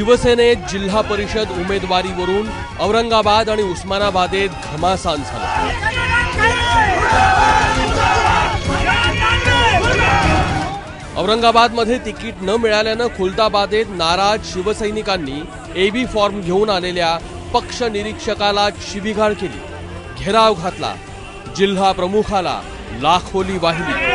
शिवसेनेत जिल्हा परिषद उमेदवारीवरून औरंगाबाद आणि उस्मानाबादेत घमासान झाला. औरंगाबादमध्ये तिकीट न मिळाल्यानं खुलताबादेत नाराज शिवसैनिकांनी एबी फॉर्म घेऊन आलेल्या पक्ष निरीक्षकाला शिबिगाळ केली. घेराव घातला. जिल्हा प्रमुखाला लाखोली वाहिली.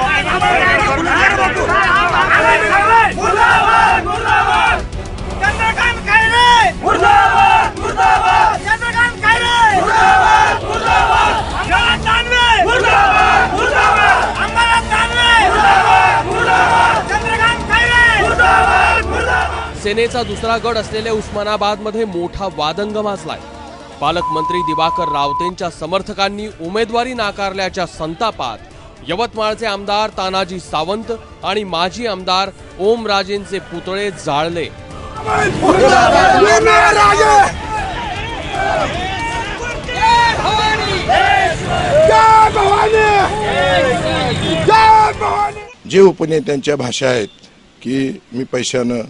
सेनेचा दुसरा गड असलेल्या उस्मानाबादमध्ये मोठा वादंग माजलाय पालकमंत्री दिवाकर रावतेंच्या समर्थकांनी उमेदवारी नाकारल्याच्या संतापात यवतमाळचे आमदार तानाजी सावंत आणि माजी आमदार ओमराजेंचे पुतळे जाळले. जे उपनेत्यांच्या भाषा आहेत की मी पैशानं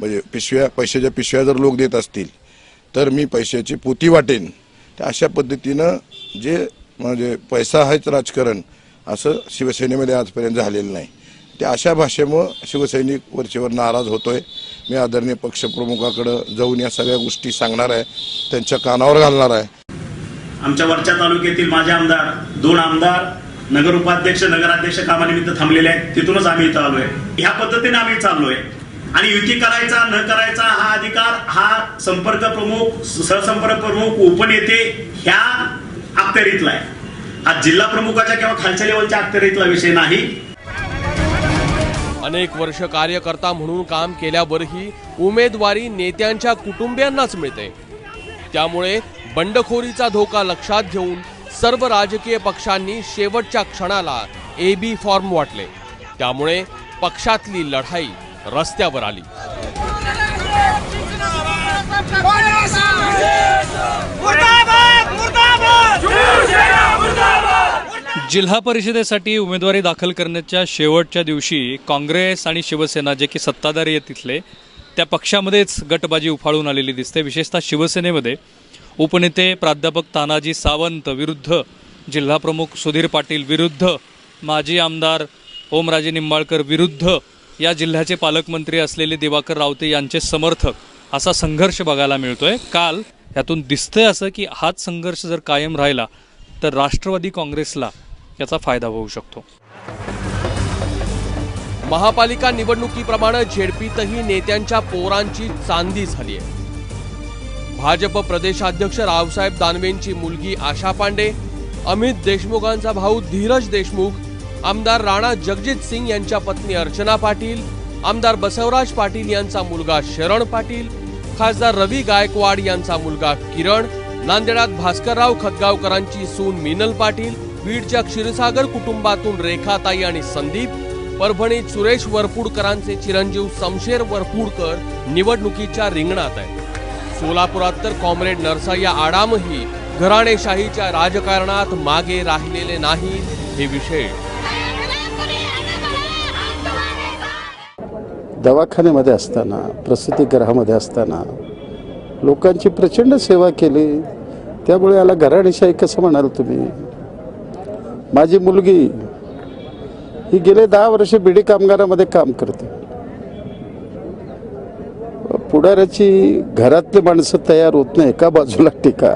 म्हणजे पिशव्या पैशाच्या पिशव्या जर लोक देत असतील तर मी पैशाची पोती वाटेन. तर अशा पद्धतीनं जे म्हणजे पैसा आहेच राजकारण असं शिवसेनेमध्ये आजपर्यंत झालेलं नाही. त्या अशा भाषेमुळं शिवसैनिक वरचेवर नाराज होतोय. मी आदरणीय पक्षप्रमुखाकडं जाऊन या सगळ्या गोष्टी सांगणार आहे त्यांच्या कानावर घालणार आहे. आमच्या वरच्या तालुक्यातील माझे आमदार दोन आमदार नगर उपाध्यक्ष नगराध्यक्ष कामानिमित्त थांबलेले आहेत. तिथूनच आम्ही इथं आलोय. ह्या पद्धतीने आम्ही चाललोय. आणि युती करायचा न करायचा हा अधिकार हा संपर्क प्रमुख सहसंपर्क प्रमुख उपनेते ह्या अखत्यारीतला आहे. हा जिल्हा प्रमुखाच्या किंवा खालच्या लेवलच्या अखत्यारीतला विषय नाही. अनेक वर्ष कार्यकर्ता म्हणून काम केल्यावरही उमेदवारी नेत्यांच्या कुटुंबियांनाच मिळते. त्यामुळे बंडखोरीचा धोका लक्षात घेऊन सर्व राजकीय पक्षांनी शेवटच्या क्षणाला ए बी फॉर्म वाटले. त्यामुळे पक्षातली लढाई रस्त्यावर आली. जिल्हा परिषदेसाठी उमेदवारी दाखल करण्याच्या शेवटच्या दिवशी काँग्रेस आणि शिवसेना जे की सत्ताधारी आहेत तिथले त्या पक्षामध्येच गटबाजी उफाळून आलेली दिसते. विशेषतः शिवसेनेमध्ये उपनेते प्राध्यापक तानाजी सावंत विरुद्ध जिल्हाप्रमुख सुधीर पाटील विरुद्ध माजी आमदार ओमराजे निंबाळकर विरुद्ध या जिल्ह्याचे पालकमंत्री असलेले दिवाकर रावते यांचे समर्थक असा संघर्ष बघायला मिळतोय. काल यातून दिसतंय असं की हाच संघर्ष जर कायम राहिला तर राष्ट्रवादी काँग्रेसला याचा फायदा होऊ शकतो. महापालिका निवडणुकीप्रमाणे झेडपीतही नेत्यांच्या पोरांची चांदी झाली आहे भाजप प्रदेशाध्यक्ष रावसाहेब दानवेंची मुलगी आशा पांडे अमित देशमुखांचा भाऊ धीरज देशमुख आमदार राणा जगजित सिंग यांच्या पत्नी अर्चना पाटील आमदार बसवराज पाटील यांचा मुलगा शरण पाटील खासदार रवी गायकवाड यांचा मुलगा किरण नांदेडात भास्करराव खतगावकरांची सून मिनल पाटील बीडच्या क्षीरसागर कुटुंबातून रेखाताई आणि संदीप परभणीत सुरेश वरपुडकरांचे चिरंजीव समशेर वरपुडकर निवडणुकीच्या रिंगणात आहेत. सोलापुरात तर कॉम्रेड नरसय्या आडामही घराणेशाहीच्या राजकारणात मागे राहिलेले नाही हे विशेष. दवाखान्यामध्ये असताना प्रसूतिगृहामध्ये असताना लोकांची प्रचंड सेवा केली. त्यामुळे याला घराणेशाही कसं म्हणाल तुम्ही? माझी मुलगी ही गेले दहा वर्ष बिडी कामगारामध्ये काम करते. पुढाऱ्याची घरातली माणसं तयार होत नाही एका बाजूला टीका.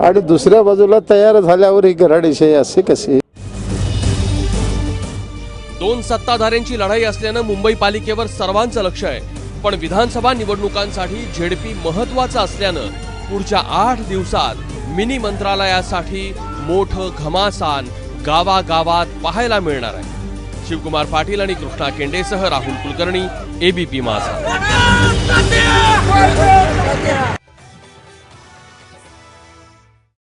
आणि दुसऱ्या बाजूला तयार झाल्यावर ही घराणेशाही असे कसे? दोन सत्ताधाऱ्यांची लढाई असल्यानं मुंबई पालिकेवर सर्वांचं लक्ष आहे. पण विधानसभा निवडणुकांसाठी झेडपी महत्वाचं असल्यानं पुढच्या आठ दिवसात मिनी मंत्रालयासाठी मोठं घमासान गावागावात पाहायला मिळणार आहे. शिवकुमार पाटील आणि कृष्णा केंडेसह राहुल कुलकर्णी एबीपी माझा.